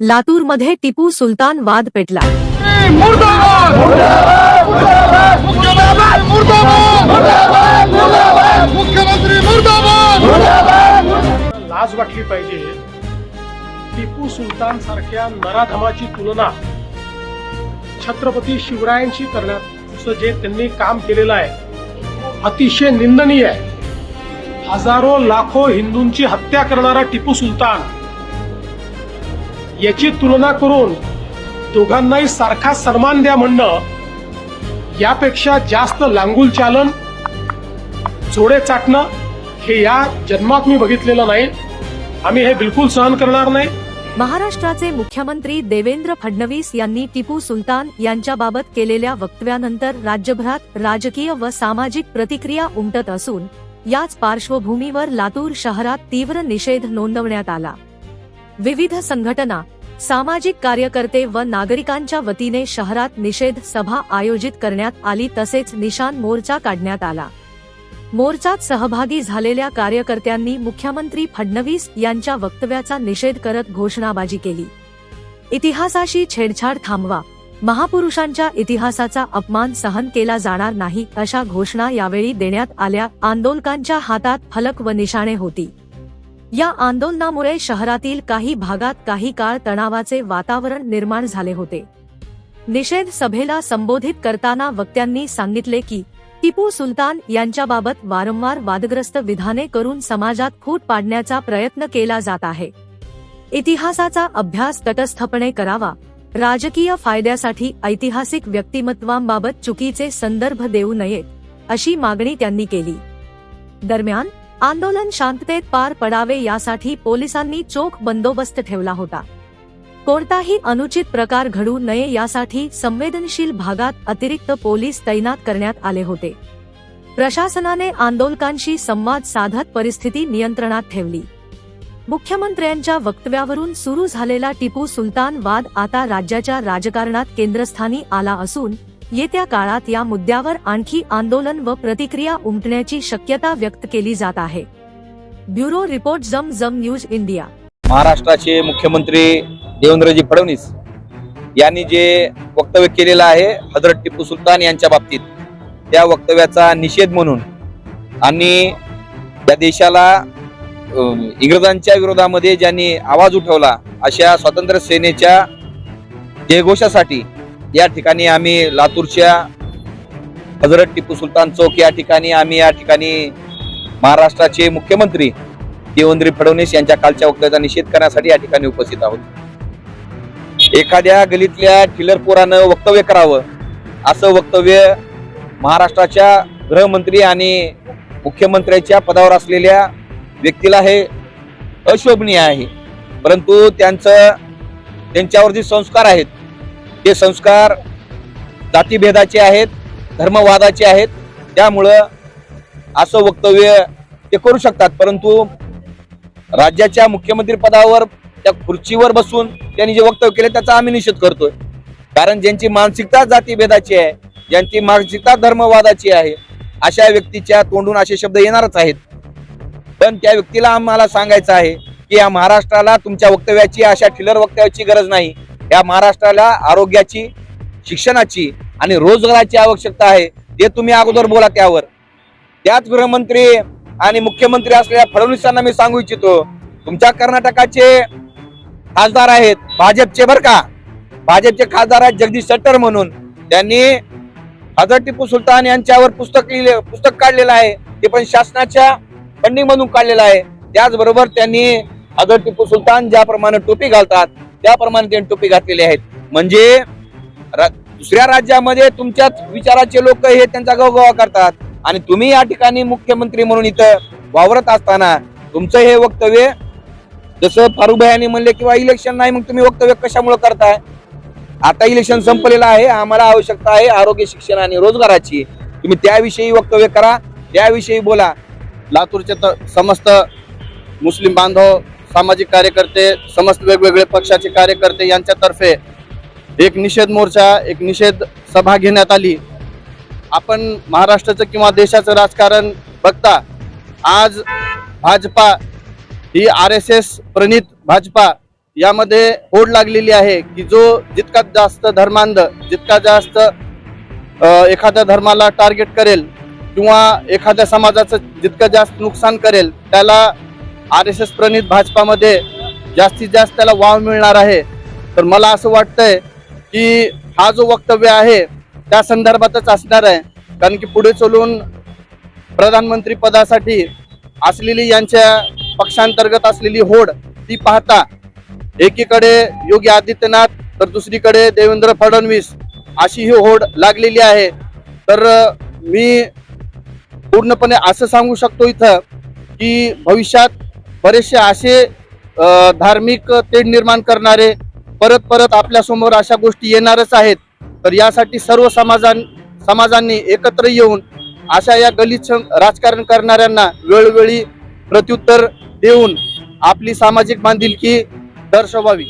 लातूरमध्ये टिपू सुलतान वाद पेटला. लाज वाटली पाहिजे. टिपू सुलतान सारख्या नराधमाची तुलना छत्रपती शिवरायांशी करण्याचं जे त्यांनी काम केलेलं आहे अतिशय निंदनीय आहे. हजारो लाखो हिंदूंची हत्या करणारा टिपू सुलतान याची तुलना करून दोघांनाही सारखा सन्मान द्या म्हणणं यापेक्षा जास्त लांगुल चालन जोडे चाटणं हे या जन्मात मी बघितलेलं नाही. आम्ही हे बिलकुल सहन करणार नाही. महाराष्ट्राचे मुख्यमंत्री देवेंद्र फडणवीस यांनी टिपू सुलतान यांच्याबाबत केलेल्या वक्तव्यानंतर राज्यभरात राजकीय व सामाजिक प्रतिक्रिया उमटत असून याच पार्श्वभूमीवर लातूर शहरात तीव्र निषेध नोंदवण्यात आला. विविध संघटना सामाजिक कार्यकर्ते व नागरिकांच्या वतीने शहरात निषेध सभा आयोजित करण्यात आली तसेच निशान मोर्चा काढण्यात आला. मोर्चात सहभागी झालेल्या कार्यकर्त्यांनी मुख्यमंत्री फडणवीस यांच्या वक्तव्याचा निषेध करत घोषणाबाजी केली. इतिहासाशी छेडछाड थांबवा. महापुरुषांच्या इतिहासाचा अपमान सहन केला जाणार नाही अशा घोषणा यावेळी देण्यात आल्या. आंदोलकांच्या हातात फलक व निशाणे होती. या आंदोलनामुळे शहरातील काही भागात काही काळ तणावाचे वातावरण निर्माण झाले होते. निषेध सभेला संबोधित करताना वक्त्यांनी सांगितले की टिपू सुलतान यांच्याबाबत वारंवार वादग्रस्त विधाने करून समाजात फूट पाडण्याचा प्रयत्न केला जात आहे. इतिहासाचा अभ्यास तटस्थपणे करावा. राजकीय फायद्यासाठी ऐतिहासिक व्यक्तिमत्वांबाबत चुकीचे संदर्भ देऊ नयेत अशी मागणी त्यांनी केली. दरम्यान आंदोलन शांततेत पार पडावे यासाठी पोलिसांनी चोख बंदोबस्त ठेवला होता. कोणताही अनुचित प्रकार घडू नये यासाठी संवेदनशील भागात अतिरिक्त पोलीस तैनात करण्यात आले होते. प्रशासनाने आंदोलकांशी संवाद साधत परिस्थिती नियंत्रणात ठेवली. मुख्यमंत्र्यांच्या वक्तव्यावरून सुरू झालेला टिपू सुलतान वाद आता राज्याच्या राजकारणात केंद्रस्थानी आला असून येत्या काळात या मुद्द्यावर आणखी आंदोलन व प्रतिक्रिया उमटण्याची शक्यता व्यक्त केली जात आहे. ब्युरो रिपोर्ट जम जम न्यूज इंडिया. महाराष्ट्राचे मुख्यमंत्री देवेंद्रजी फडणवीस यांनी जे वक्तव्य केलेलं आहे हजरत टिपू सुलतान यांच्या बाबतीत त्या वक्तव्याचा निषेध म्हणून आणि या देशाला इंग्रजांच्या विरोधामध्ये ज्यांनी आवाज उठवला अशा स्वातंत्र्य सेनेच्या जयघोषासाठी या ठिकाणी आम्ही लातूरच्या हजरत टिपू सुलतान चौक या ठिकाणी आम्ही या ठिकाणी महाराष्ट्राचे मुख्यमंत्री देवेंद्र फडणवीस यांच्या कालच्या वक्तव्याचा निषेध करण्यासाठी या ठिकाणी उपस्थित आहोत. एखाद्या गलीतल्या ठिलर पोरानं वक्तव्य करावं असं वक्तव्य महाराष्ट्राच्या गृहमंत्री आणि मुख्यमंत्र्याच्या पदावर असलेल्या व्यक्तीला हे अशोभनीय आहे. परंतु त्यांचं त्यांच्यावर जे संस्कार आहेत ते संस्कार जातीभेदाचे आहेत धर्मवादाचे आहेत त्यामुळं असं वक्तव्य ते करू शकतात. परंतु राज्याच्या मुख्यमंत्रीपदावर त्या खुर्चीवर बसून त्यांनी जे वक्तव्य केले त्याचा आम्ही निषेध करतोय. कारण ज्यांची मानसिकता जातीभेदाची आहे ज्यांची मानसिकता धर्मवादाची आहे अशा व्यक्तीच्या तोंडून असे शब्द येणारच आहेत. पण त्या व्यक्तीला आम्हाला सांगायचं आहे की या महाराष्ट्राला तुमच्या वक्तव्याची अशा ठिलर वक्तव्याची गरज नाही. या महाराष्ट्राला आरोग्याची शिक्षणाची आणि रोजगाराची आवश्यकता आहे ते तुम्ही अगोदर बोला त्यावर. त्याच गृहमंत्री आणि मुख्यमंत्री असलेल्या फडणवीसांना मी सांगू इच्छितो तुमच्या कर्नाटकाचे खासदार आहेत भाजपचे बर का. भाजपचे खासदार आहेत जगदीश शेट्टर म्हणून. त्यांनी हजरत टिपू सुलतान यांच्यावर पुस्तक लिहिले पुस्तक काढलेलं आहे. ते पण शासनाच्या फंडिंग मधून काढलेलं आहे. त्याचबरोबर त्यांनी हजरत टिपू सुलतान ज्याप्रमाणे टोपी घालतात त्याप्रमाणे त्यांनी टोपी घातलेली आहेत. म्हणजे रा- दुसऱ्या राज्यामध्ये तुमच्याच विचाराचे लोक हे त्यांचा गवगवा करतात. आणि तुम्ही या ठिकाणी मुख्यमंत्री म्हणून इथं वावरत असताना तुमचं हे वक्तव्य जसं फारुभाई म्हणले किंवा इलेक्शन नाही मग तुम्ही वक्तव्य कशामुळे करताय? आता इलेक्शन संपलेलं आहे आम्हाला आवश्यकता आहे आरोग्य शिक्षण आणि रोजगाराची. तुम्ही त्याविषयी वक्तव्य करा त्याविषयी बोला. लातूरचे तर समस्त मुस्लिम बांधव सामाजिक कार्यकर्ते समस्त वेगवेगळे पक्षाचे कार्यकर्ते यांच्यातर्फे एक निषेध मोर्चा एक निषेध सभा घेण्यात आली. आपण महाराष्ट्राचं किंवा देशाचं राजकारण बघता आज भाजपा ही आर एस एस प्रणित भाजपा यामध्ये होड लागलेली आहे की जो जितका जास्त धर्मांध जितका जास्त एखाद्या धर्माला टार्गेट करेल किंवा एखाद्या समाजाचं जितकं जास्त नुकसान करेल त्याला आर एस एस प्रणित भाजपामध्ये जास्तीत जास्त त्याला वाव मिळणार आहे. तर मला असं वाटतंय की हा जो वक्तव्य आहे त्या संदर्भातच असणार आहे. कारण की पुढे चलून प्रधानमंत्री पदासाठी असलेली यांच्या पक्षांतर्गत असलेली होड ती पाहता एकीकडे योगी आदित्यनाथ तर दुसरीकडे देवेंद्र फडणवीस अशी ही होड लागलेली आहे. तर मी पूर्णपणे असं सांगू शकतो इथं की भविष्यात बरेचसे असे धार्मिक तेढ निर्माण करणारे परत परत आपल्यासमोर अशा गोष्टी येणारच आहेत. तर यासाठी सर्व समाजां समाजांनी एकत्र येऊन अशा या गलिच्छ राजकारण करणाऱ्यांना वेळोवेळी प्रत्युत्तर देऊन आपली सामाजिक बांधिलकी दर्शवावी.